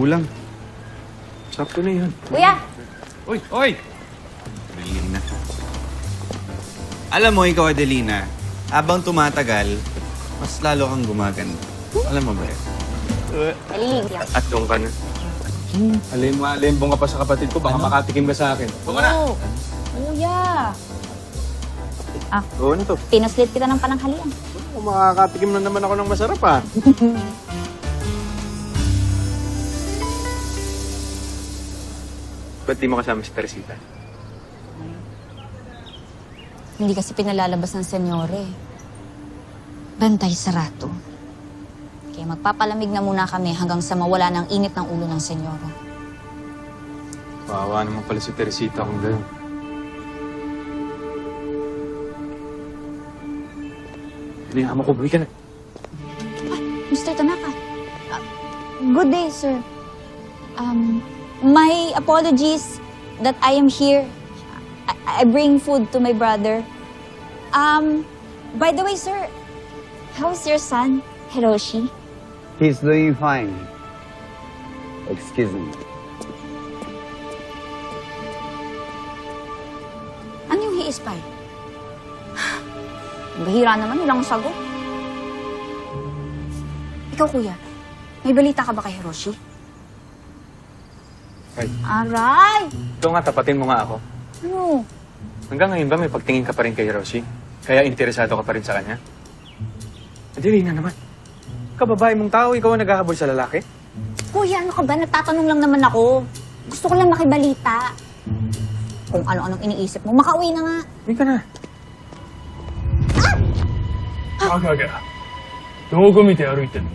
Kulang. Sakto na yun. Kuya, Uy, oy! Adelina. Alam mo, ikaw, Adelina, habang tumatagal, mas lalo kang gumaganda. Alam mo ba yun? naliligo yan. At doon ka na. Alin mo, alin ka pa sa kapatid ko, baka makatikim ka sa akin. Oo. Kuya. Oo, ano to? Tinaslit kita ng pananghalian. Kung makakatikim na naman ako ng masarap ah. Ba't di mo kasama si Teresita? Hindi kasi pinalalabas ng senyore. Bantay sarado. Kaya magpapalamig na muna kami hanggang sa mawala ng init ng ulo ng senyora. Kawawa naman pala si Teresita kung gano'n. Hinihama ko, buhay ka na. Mr. Tanaka. uh, good day, sir. Um, my apologies that I am here. I, I bring food to my brother. Um, by the way, sir, how's your son, Hiroshi? He's doing fine. Excuse me. Ano yung he is fine? Bahira naman, ilang sagot. Ikaw, kuya, may balita ka ba kay Hiroshi? Ay. Aray! Ito nga, tapatin mo nga ako. Ano? Hanggang ngayon ba may pagtingin ka pa rin kay Hiroshi? Kaya interesado ka pa rin sa kanya? Adelina naman. Kababae mong tao, ikaw ang naghahabol sa lalaki? Kuya, ano ka ba? Nagtatanong lang naman ako. Gusto ko lang makibalita. Kung ano-anong iniisip mo, makauwi na nga. Hindi ka na. バカがどこ見て歩いてんの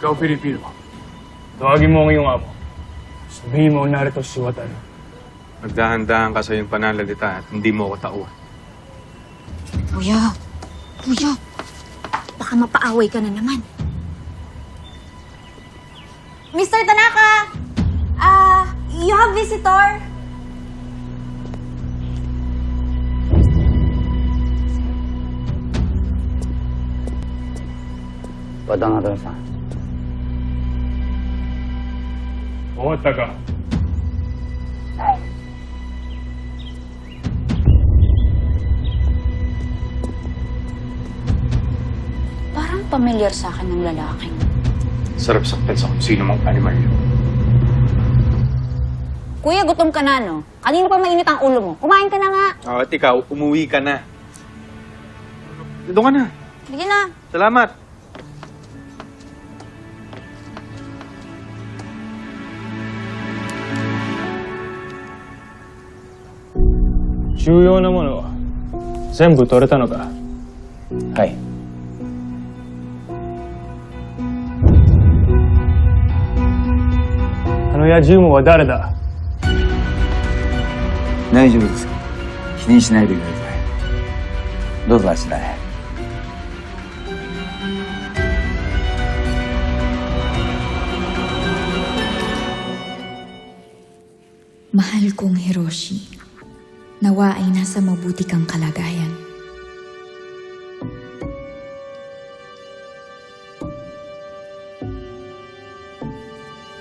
Ikaw, Pilipino. Tawagin mo ang iyong amo. Sabihin mo narito si Watan. Magdahan-dahan ka sa iyong pananalita at hindi mo ako tauhan. Kuya! Kuya! Baka mapaaway ka na naman. Mr. Tanaka! Ah, you have visitor? Watan nga sa. बहुत दगा Parang pamilyar sa akin ng lalaking. Sarap saktan sa kung sino mang animal yun. Kuya, gutom ka na, no? Kanino pa mainit ang ulo mo? Kumain ka na nga. Oh, at ikaw, umuwi ka na. Doon ka na. Sige na. Salamat. 重要なものは全部取れたのか？はい。あの野獣もは誰だ？大丈夫です。気にしないでください。どうぞあちらへ。Mahal kong Hiroshi, nawa ay nasa mabuti kang kalagayan.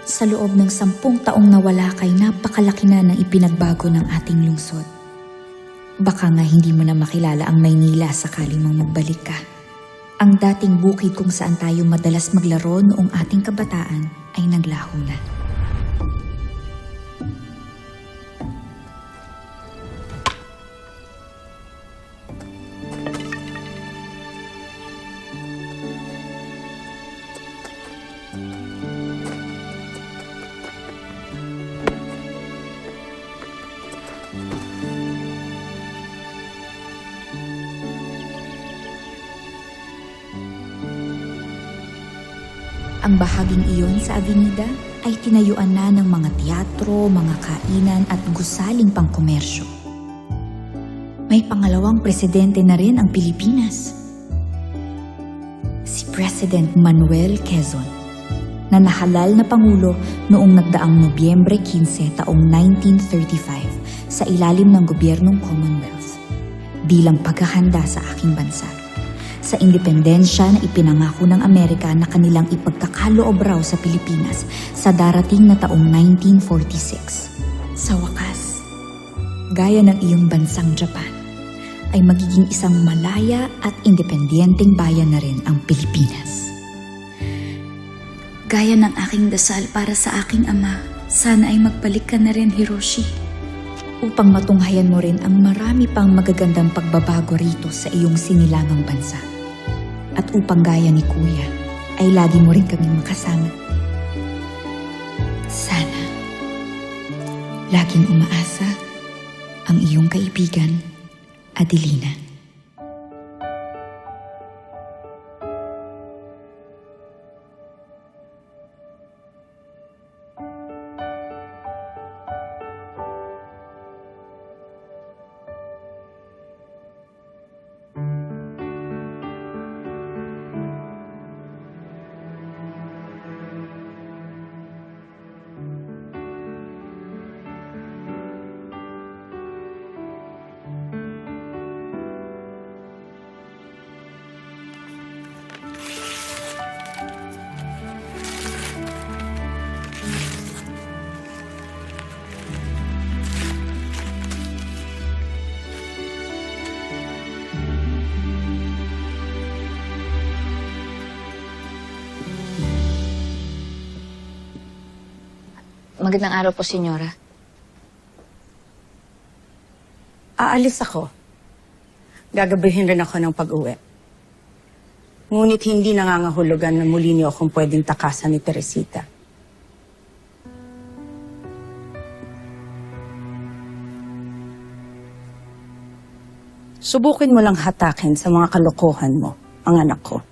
Sa loob ng sampung taong nawala kay napakalaki na ng ipinagbago ng ating lungsod. Baka nga hindi mo na makilala ang Maynila sakali mang magbalik ka. Ang dating bukid kung saan tayo madalas maglaro noong ating kabataan ay naglaho na. Ang bahaging iyon sa Avenida ay tinayuan na ng mga teatro, mga kainan at gusaling pangkomersyo. May pangalawang presidente na rin ang Pilipinas. Si President Manuel Quezon, na nahalal na pangulo noong nagdaang Nobyembre 15 taong 1935 sa ilalim ng gobyernong Commonwealth bilang paghahanda sa aking bansa sa independensya na ipinangako ng Amerika na kanilang ipagkakaloob raw sa Pilipinas sa darating na taong 1946. Sa wakas, gaya ng iyong bansang Japan, ay magiging isang malaya at independenteng bayan na rin ang Pilipinas. Gaya ng aking dasal para sa aking ama, sana ay magbalik ka na rin, Hiroshi upang matunghayan mo rin ang marami pang magagandang pagbabago rito sa iyong sinilangang bansa. At upang gaya ni Kuya, ay lagi mo rin kaming makasama. Sana, laging umaasa ang iyong kaibigan, Adelina. Magandang araw po, senyora. Aalis ako. Gagabihin rin ako ng pag-uwi. Ngunit hindi nangangahulugan na muli niyo akong pwedeng takasan ni Teresita. Subukin mo lang hatakin sa mga kalokohan mo, ang anak ko.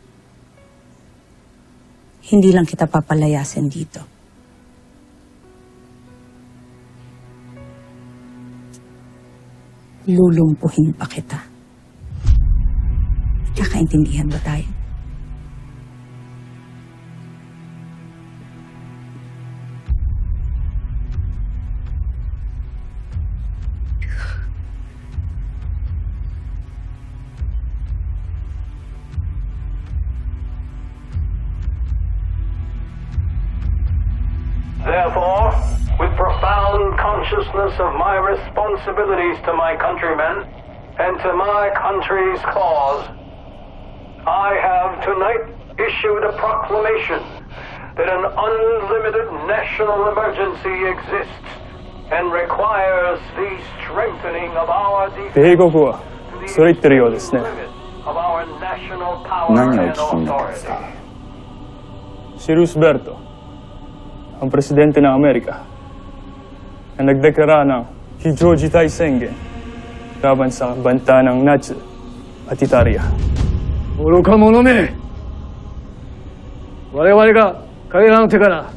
Hindi lang kita papalayasin dito. Lulumpuhin pa kita. Kakaintindihan ba tayo? Therefore, with profound consciousness of my responsibilities to my countrymen and to my country's cause, I have tonight issued a proclamation that an unlimited national emergency exists and requires the strengthening of our defense 米国はそう言ってるようですね of our national power 何を and 聞きになったんです authority. か Si Roosevelt, ang presidente ng Amerika, na nagdeklara ng Hijojitay Sengen laban sa banta ng Nazi at Italia. 愚か者め我々が彼らの手から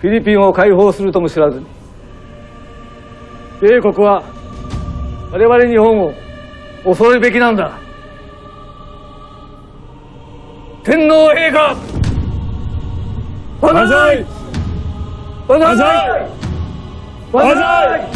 フィリピンを解放するとも知らずに米国は我々日本を恐るべきなんだ天皇陛下万歳 万歳万歳